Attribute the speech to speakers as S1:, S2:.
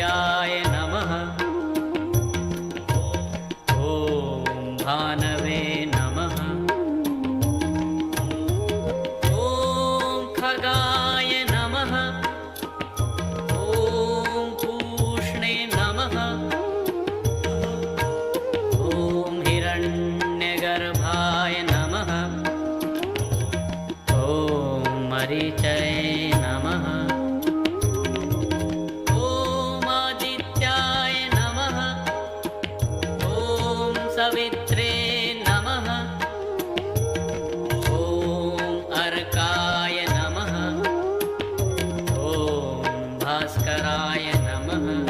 S1: सूर्याय नमः। ॐ भानवे नमः। ॐ खगाय नमः। ॐ पूष्णे नमः। ॐ हिरण्यगर्भाय नमः। ॐ मरीचये नमः। सवित्रे नमः। ॐ अर्काय नमः। ॐ भास्कराय नमः।